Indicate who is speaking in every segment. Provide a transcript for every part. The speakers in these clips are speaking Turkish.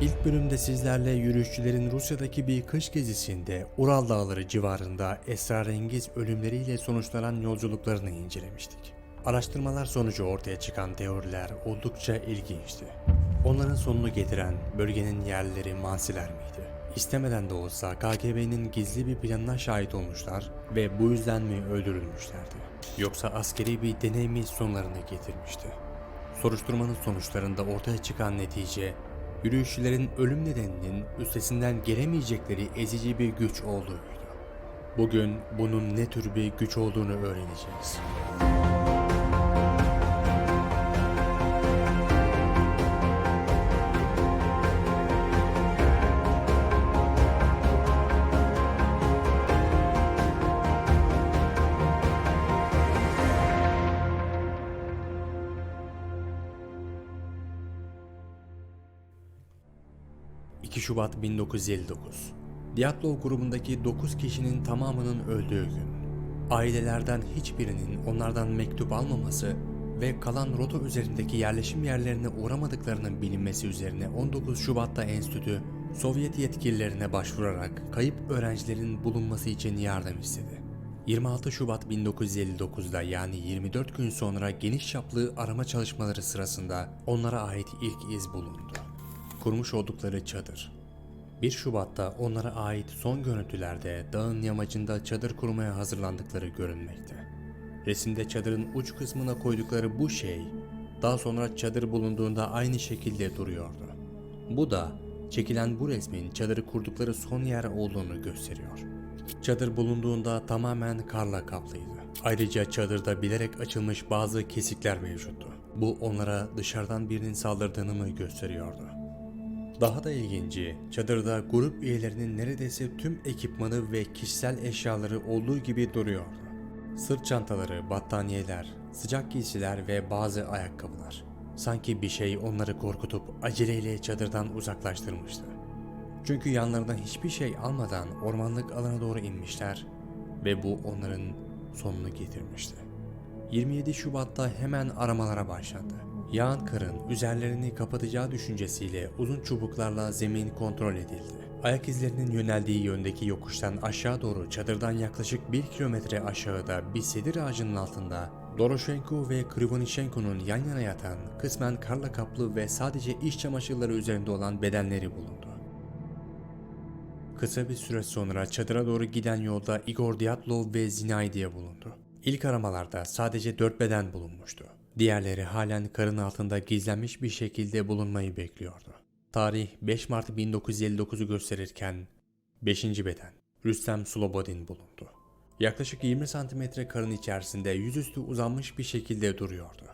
Speaker 1: İlk bölümde sizlerle yürüyüşçülerin Rusya'daki bir kış gezisinde Ural Dağları civarında esrarengiz ölümleriyle sonuçlanan yolculuklarını incelemiştik. Araştırmalar sonucu ortaya çıkan teoriler oldukça ilginçti. Onların sonunu getiren bölgenin yerlileri Mansiler miydi? İstemeden de olsa KGB'nin gizli bir planına şahit olmuşlar ve bu yüzden mi öldürülmüşlerdi? Yoksa askeri bir deney mi sonlarını getirmişti? Soruşturmanın sonuçlarında ortaya çıkan netice, yürüyüşçülerin ölüm nedeninin üstesinden gelemeyecekleri ezici bir güç olduğuydu. Bugün bunun ne tür bir güç olduğunu öğreneceğiz. ...2 Şubat 1959. Diatlov grubundaki 9 kişinin tamamının öldüğü gün. Ailelerden hiçbirinin onlardan mektup almaması ve kalan rota üzerindeki yerleşim yerlerine uğramadıklarının bilinmesi üzerine 19 Şubat'ta enstitü Sovyet yetkililerine başvurarak kayıp öğrencilerin bulunması için yardım istedi. 26 Şubat 1959'da yani 24 gün sonra geniş çaplı arama çalışmaları sırasında onlara ait ilk iz bulundu. Kurmuş oldukları çadır. 1 Şubat'ta onlara ait son görüntülerde dağın yamacında çadır kurmaya hazırlandıkları görünmekte. Resimde çadırın uç kısmına koydukları bu şey daha sonra çadır bulunduğunda aynı şekilde duruyordu. Bu da çekilen bu resmin çadırı kurdukları son yer olduğunu gösteriyor. Çadır bulunduğunda tamamen karla kaplıydı. Ayrıca çadırda bilerek açılmış bazı kesikler mevcuttu. Bu onlara dışarıdan birinin saldırdığını mı gösteriyordu? Daha da ilginci, çadırda grup üyelerinin neredeyse tüm ekipmanı ve kişisel eşyaları olduğu gibi duruyordu. Sırt çantaları, battaniyeler, sıcak giysiler ve bazı ayakkabılar. Sanki bir şey onları korkutup aceleyle çadırdan uzaklaştırmıştı. Çünkü yanlarına hiçbir şey almadan ormanlık alana doğru inmişler ve bu onların sonunu getirmişti. 27 Şubat'ta hemen aramalara başlandı. Yağan karın üzerlerini kapatacağı düşüncesiyle uzun çubuklarla zemin kontrol edildi. Ayak izlerinin yöneldiği yöndeki yokuştan aşağı doğru çadırdan yaklaşık 1 kilometre aşağıda bir sedir ağacının altında Doroshenko ve Krivonichenko'nun yan yana yatan, kısmen karla kaplı ve sadece iş çamaşırları üzerinde olan bedenleri bulundu. Kısa bir süre sonra çadıra doğru giden yolda Igor Dyatlov ve Zinaidiye bulundu. İlk aramalarda sadece dört beden bulunmuştu. Diğerleri halen karın altında gizlenmiş bir şekilde bulunmayı bekliyordu. Tarih 5 Mart 1959'u gösterirken 5. beden Rüstem Slobodin bulundu. Yaklaşık 20 santimetre karın içerisinde yüzüstü uzanmış bir şekilde duruyordu.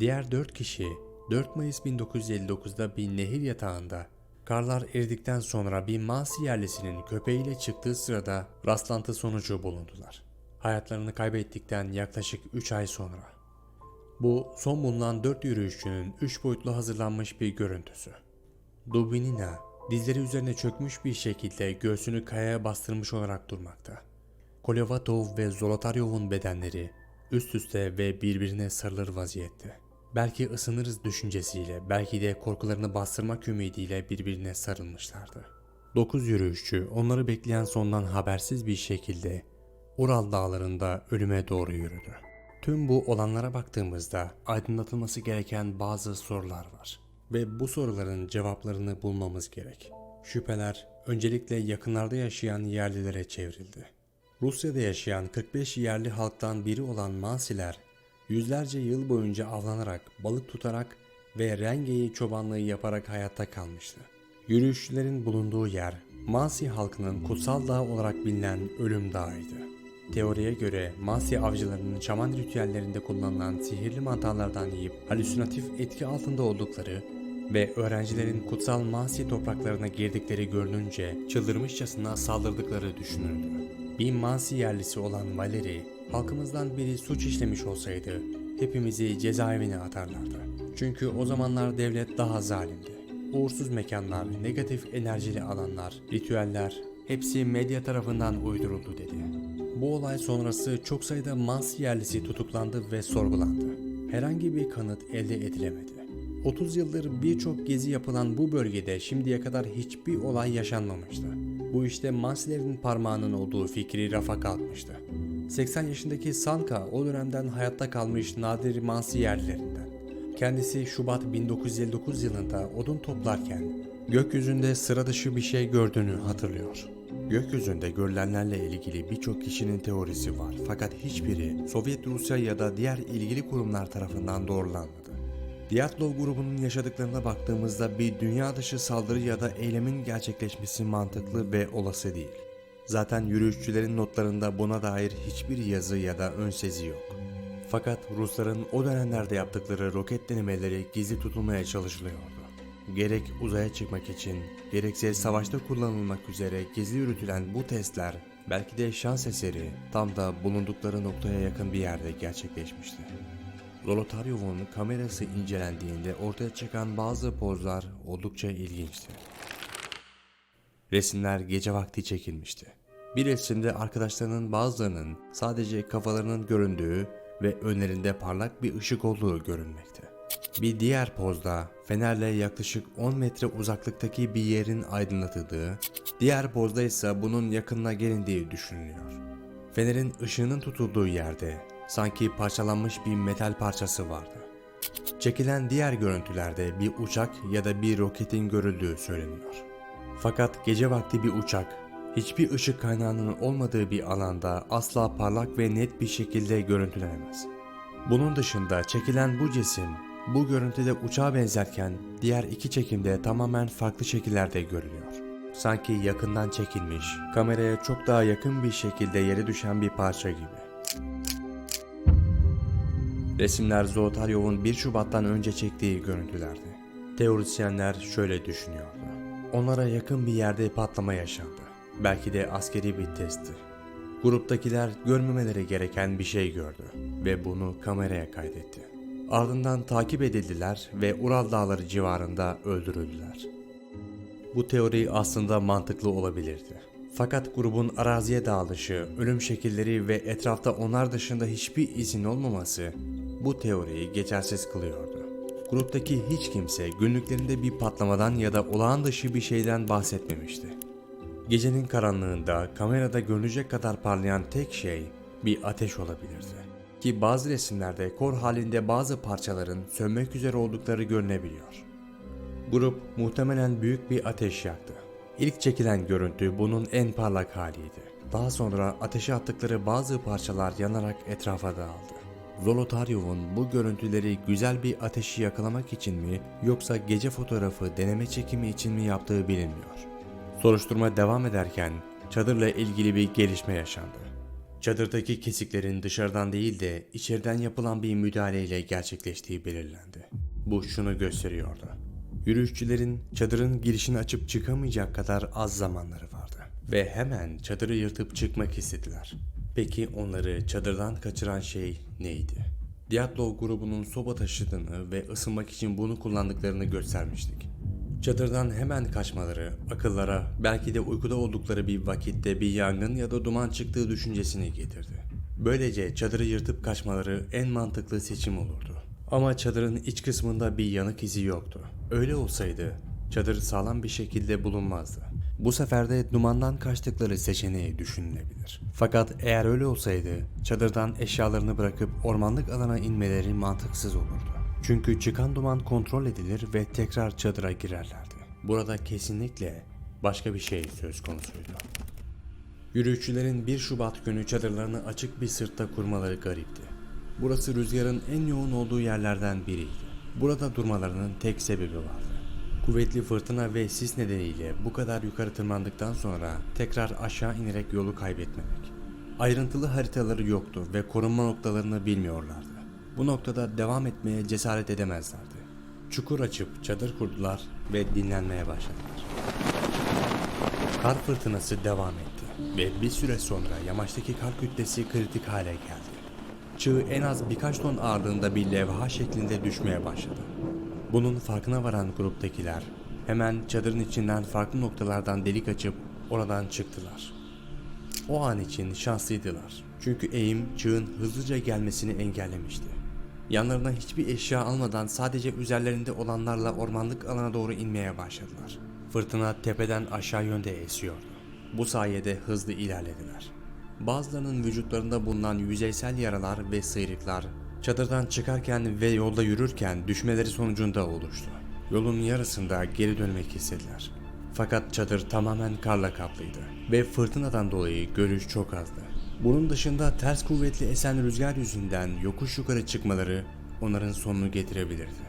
Speaker 1: Diğer 4 kişi 4 Mayıs 1959'da bir nehir yatağında karlar eridikten sonra bir Mansi yerlisinin köpeğiyle çıktığı sırada rastlantı sonucu bulundular. Hayatlarını kaybettikten yaklaşık 3 ay sonra. Bu son bulunan 4 yürüyüşçünün 3 boyutlu hazırlanmış bir görüntüsü. Dubinina dizleri üzerine çökmüş bir şekilde göğsünü kayaya bastırmış olarak durmakta. Kolevatov ve Zolotaryov'un bedenleri üst üste ve birbirine sarılır vaziyette. Belki ısınırız düşüncesiyle, belki de korkularını bastırmak ümidiyle birbirine sarılmışlardı. Dokuz yürüyüşçü onları bekleyen sondan habersiz bir şekilde Ural dağlarında ölüme doğru yürüdü. Tüm bu olanlara baktığımızda aydınlatılması gereken bazı sorular var ve bu soruların cevaplarını bulmamız gerek. Şüpheler öncelikle yakınlarda yaşayan yerlilere çevrildi. Rusya'da yaşayan 45 yerli halktan biri olan Mansiler yüzlerce yıl boyunca avlanarak, balık tutarak ve rengeyi çobanlığı yaparak hayatta kalmıştı. Yürüyüşçülerin bulunduğu yer Mansi halkının kutsal dağ olarak bilinen Ölüm Dağı'ydı. Teoriye göre Mansi avcılarının şaman ritüellerinde kullanılan sihirli mantarlardan yiyip halüsinatif etki altında oldukları ve öğrencilerin kutsal Mansi topraklarına girdikleri görününce çıldırmışçasına saldırdıkları düşünüldü. Bir Mansi yerlisi olan Valeri, halkımızdan biri suç işlemiş olsaydı hepimizi cezaevine atarlardı. Çünkü o zamanlar devlet daha zalimdi. Uğursuz mekanlar, negatif enerjili alanlar, ritüeller hepsi medya tarafından uyduruldu dedi. Bu olay sonrası çok sayıda Mansi yerlisi tutuklandı ve sorgulandı. Herhangi bir kanıt elde edilemedi. 30 yıldır birçok gezi yapılan bu bölgede şimdiye kadar hiçbir olay yaşanmamıştı. Bu işte Maslow'in parmağının olduğu fikri rafa kalkmıştı. 80 yaşındaki Sanka o dönemden hayatta kalmış nadir Mansi yerlilerinden. Kendisi Şubat 1959 yılında odun toplarken gökyüzünde sıra dışı bir şey gördüğünü hatırlıyor. Gökyüzünde görülenlerle ilgili birçok kişinin teorisi var fakat hiçbiri Sovyet Rusya ya da diğer ilgili kurumlar tarafından doğrulanmadı. Diatlov grubunun yaşadıklarına baktığımızda bir dünya dışı saldırı ya da eylemin gerçekleşmesi mantıklı ve olası değil. Zaten yürüyüşçülerin notlarında buna dair hiçbir yazı ya da ön sezi yok. Fakat Rusların o dönemlerde yaptıkları roket denemeleri gizli tutulmaya çalışılıyordu. Gerek uzaya çıkmak için, gerekse savaşta kullanılmak üzere gizli yürütülen bu testler belki de şans eseri tam da bulundukları noktaya yakın bir yerde gerçekleşmişti. Zolotaryov'un kamerası incelendiğinde ortaya çıkan bazı pozlar oldukça ilginçti. Resimler gece vakti çekilmişti. Bir resimde arkadaşlarının bazılarının sadece kafalarının göründüğü ve önlerinde parlak bir ışık olduğu görünmekte. Bir diğer pozda fenerle yaklaşık 10 metre uzaklıktaki bir yerin aydınlatıldığı, diğer pozda ise bunun yakınına gelindiği düşünülüyor. Fenerin ışığının tutulduğu yerde sanki parçalanmış bir metal parçası vardı. Çekilen diğer görüntülerde bir uçak ya da bir roketin görüldüğü söyleniyor. Fakat gece vakti bir uçak hiçbir ışık kaynağının olmadığı bir alanda asla parlak ve net bir şekilde görüntülenemez. Bunun dışında çekilen bu cisim bu görüntüde uçağa benzerken diğer iki çekimde tamamen farklı şekillerde görülüyor. Sanki yakından çekilmiş, kameraya çok daha yakın bir şekilde yere düşen bir parça gibi. Resimler Zolotaryov'un 1 Şubat'tan önce çektiği görüntülerdi. Teorisyenler şöyle düşünüyordu. Onlara yakın bir yerde patlama yaşandı. Belki de askeri bir testti. Gruptakiler görmemeleri gereken bir şey gördü ve bunu kameraya kaydetti. Ardından takip edildiler ve Ural Dağları civarında öldürüldüler. Bu teori aslında mantıklı olabilirdi. Fakat grubun araziye dağılışı, ölüm şekilleri ve etrafta onlar dışında hiçbir izin olmaması bu teoriyi geçersiz kılıyordu. Gruptaki hiç kimse günlüklerinde bir patlamadan ya da olağan dışı bir şeyden bahsetmemişti. Gecenin karanlığında kamerada görünecek kadar parlayan tek şey bir ateş olabilirdi. Ki bazı resimlerde kor halinde bazı parçaların sönmek üzere oldukları görünebiliyor. Grup muhtemelen büyük bir ateş yaktı. İlk çekilen görüntü bunun en parlak haliydi. Daha sonra ateşe attıkları bazı parçalar yanarak etrafa dağıldı. Zolotaryov'un bu görüntüleri güzel bir ateşi yakalamak için mi yoksa gece fotoğrafı deneme çekimi için mi yaptığı bilinmiyor. Soruşturma devam ederken çadırla ilgili bir gelişme yaşandı. Çadırdaki kesiklerin dışarıdan değil de içeriden yapılan bir müdahaleyle gerçekleştiği belirlendi. Bu şunu gösteriyordu. Yürüyüşçülerin çadırın girişini açıp çıkamayacak kadar az zamanları vardı. Ve hemen çadırı yırtıp çıkmak istediler. Peki onları çadırdan kaçıran şey neydi? Diatlov grubunun soba taşıdığını ve ısınmak için bunu kullandıklarını göstermiştik. Çadırdan hemen kaçmaları, akıllara belki de uykuda oldukları bir vakitte bir yangın ya da duman çıktığı düşüncesini getirdi. Böylece çadırı yırtıp kaçmaları en mantıklı seçim olurdu. Ama çadırın iç kısmında bir yanık izi yoktu. Öyle olsaydı çadır sağlam bir şekilde bulunmazdı. Bu sefer de dumandan kaçtıkları seçeneği düşünülebilir. Fakat eğer öyle olsaydı çadırdan eşyalarını bırakıp ormanlık alana inmeleri mantıksız olurdu. Çünkü çıkan duman kontrol edilir ve tekrar çadıra girerlerdi. Burada kesinlikle başka bir şey söz konusuydu. Yürüyüşçülerin 1 Şubat günü çadırlarını açık bir sırtta kurmaları garipti. Burası rüzgarın en yoğun olduğu yerlerden biriydi. Burada durmalarının tek sebebi vardı. Kuvvetli fırtına ve sis nedeniyle bu kadar yukarı tırmandıktan sonra tekrar aşağı inerek yolu kaybetmemek. Ayrıntılı haritaları yoktu ve korunma noktalarını bilmiyorlardı. Bu noktada devam etmeye cesaret edemezlerdi. Çukur açıp çadır kurdular ve dinlenmeye başladılar. Kar fırtınası devam etti ve bir süre sonra yamaçtaki kar kütlesi kritik hale geldi. Çığ en az birkaç ton ağırlığında bir levha şeklinde düşmeye başladı. Bunun farkına varan gruptakiler hemen çadırın içinden farklı noktalardan delik açıp oradan çıktılar. O an için şanslıydılar. Çünkü eğim çığın hızlıca gelmesini engellemişti. Yanlarına hiçbir eşya almadan sadece üzerlerinde olanlarla ormanlık alana doğru inmeye başladılar. Fırtına tepeden aşağı yönde esiyordu. Bu sayede hızlı ilerlediler. Bazılarının vücutlarında bulunan yüzeysel yaralar ve sıyrıklar çadırdan çıkarken ve yolda yürürken düşmeleri sonucunda oluştu. Yolun yarısında geri dönmek istediler. Fakat çadır tamamen karla kaplıydı ve fırtınadan dolayı görüş çok azdı. Bunun dışında ters kuvvetli esen rüzgar yüzünden yokuş yukarı çıkmaları onların sonunu getirebilirdi.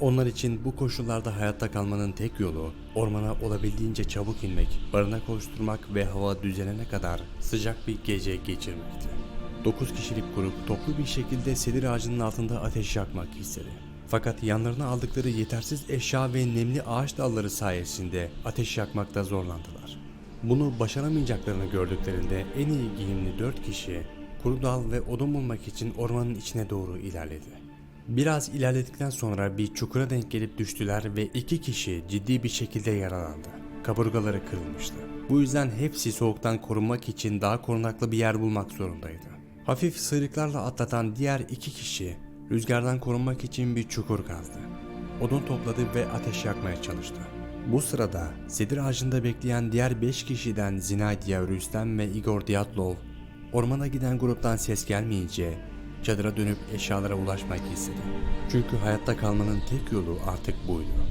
Speaker 1: Onlar için bu koşullarda hayatta kalmanın tek yolu ormana olabildiğince çabuk inmek, barınak oluşturmak ve hava düzelene kadar sıcak bir gece geçirmekti. 9 kişilik grup toplu bir şekilde sedir ağacının altında ateş yakmak istedi. Fakat yanlarına aldıkları yetersiz eşya ve nemli ağaç dalları sayesinde ateş yakmakta zorlandılar. Bunu başaramayacaklarını gördüklerinde en iyi giyimli 4 kişi kuru dal ve odun bulmak için ormanın içine doğru ilerledi. Biraz ilerledikten sonra bir çukura denk gelip düştüler ve iki kişi ciddi bir şekilde yaralandı. Kaburgaları kırılmıştı. Bu yüzden hepsi soğuktan korunmak için daha korunaklı bir yer bulmak zorundaydı. Hafif sıyrıklarla atlatan diğer iki kişi rüzgardan korunmak için bir çukur kazdı. Odun topladı ve ateş yakmaya çalıştı. Bu sırada sedir ağacında bekleyen diğer 5 kişiden Zinaydiya Rüstem ve Igor Dyatlov ormana giden gruptan ses gelmeyince çadıra dönüp eşyalara ulaşmak istedi. Çünkü hayatta kalmanın tek yolu artık buydu.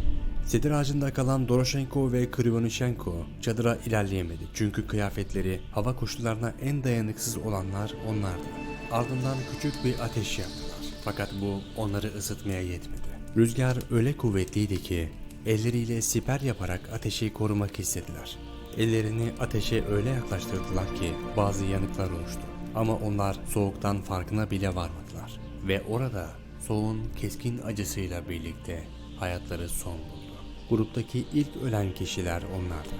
Speaker 1: Sedir ağacında kalan Doroshenko ve Krivonishenko çadıra ilerleyemedi çünkü kıyafetleri hava koşullarına en dayanıksız olanlar onlardı. Ardından küçük bir ateş yaktılar fakat bu onları ısıtmaya yetmedi. Rüzgar öyle kuvvetliydi ki elleriyle siper yaparak ateşi korumak istediler. Ellerini ateşe öyle yaklaştırdılar ki bazı yanıklar oluştu. Ama onlar soğuktan farkına bile varmadılar. Ve orada soğuğun keskin acısıyla birlikte hayatları son buldu. Gruptaki ilk ölen kişiler onlardı.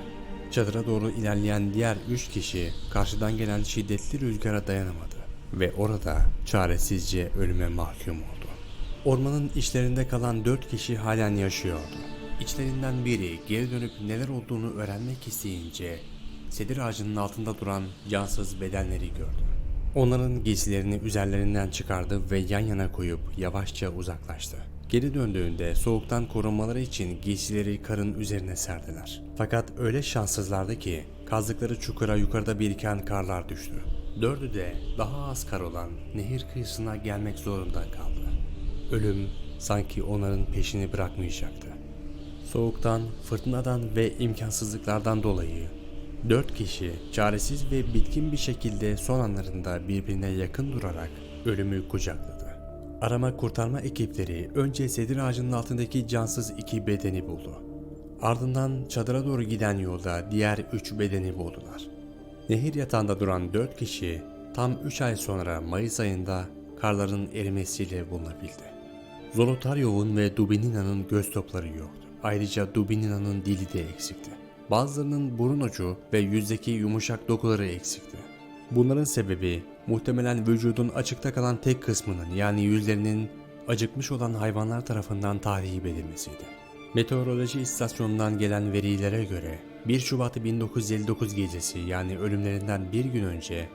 Speaker 1: Çadıra doğru ilerleyen diğer üç kişi karşıdan gelen şiddetli rüzgara dayanamadı ve orada çaresizce ölüme mahkum oldu. Ormanın içlerinde kalan dört kişi halen yaşıyordu. İçlerinden biri geri dönüp neler olduğunu öğrenmek isteyince sedir ağacının altında duran cansız bedenleri gördü. Onların giysilerini üzerlerinden çıkardı ve yan yana koyup yavaşça uzaklaştı. Geri döndüğünde soğuktan korunmaları için giysileri karın üzerine serdiler. Fakat öyle şanssızlardı ki kazdıkları çukura yukarıda biriken karlar düştü. Dördü de daha az kar olan nehir kıyısına gelmek zorunda kaldı. Ölüm sanki onların peşini bırakmayacaktı. Soğuktan, fırtınadan ve imkansızlıklardan dolayı dört kişi çaresiz ve bitkin bir şekilde son anlarında birbirine yakın durarak ölümü kucakladı. Arama kurtarma ekipleri önce sedir ağacının altındaki cansız iki bedeni buldu. Ardından çadıra doğru giden yolda diğer üç bedeni buldular. Nehir yatağında duran dört kişi tam 3 ay sonra Mayıs ayında karların erimesiyle bulunabildi. Zolotaryov'un ve Dubinina'nın göz topları yoktu. Ayrıca Dubinina'nın dili de eksikti. Bazılarının burun ucu ve yüzdeki yumuşak dokuları eksikti. Bunların sebebi muhtemelen vücudun açıkta kalan tek kısmının yani yüzlerinin acıkmış olan hayvanlar tarafından tarihi edilmesiydi. Meteoroloji istasyonundan gelen verilere göre 1 Şubat 1959 gecesi yani ölümlerinden bir gün önce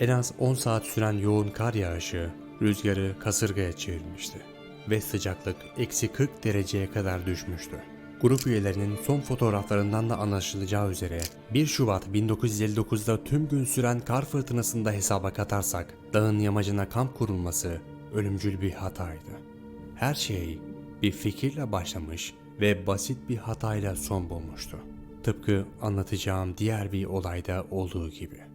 Speaker 1: en az 10 saat süren yoğun kar yağışı rüzgarı kasırgaya çevirmişti ve sıcaklık eksi 40 dereceye kadar düşmüştü. Grup üyelerinin son fotoğraflarından da anlaşılacağı üzere 1 Şubat 1959'da tüm gün süren kar fırtınasında hesaba katarsak dağın yamacına kamp kurulması ölümcül bir hataydı. Her şey bir fikirle başlamış ve basit bir hatayla son bulmuştu. Tıpkı anlatacağım diğer bir olayda olduğu gibi.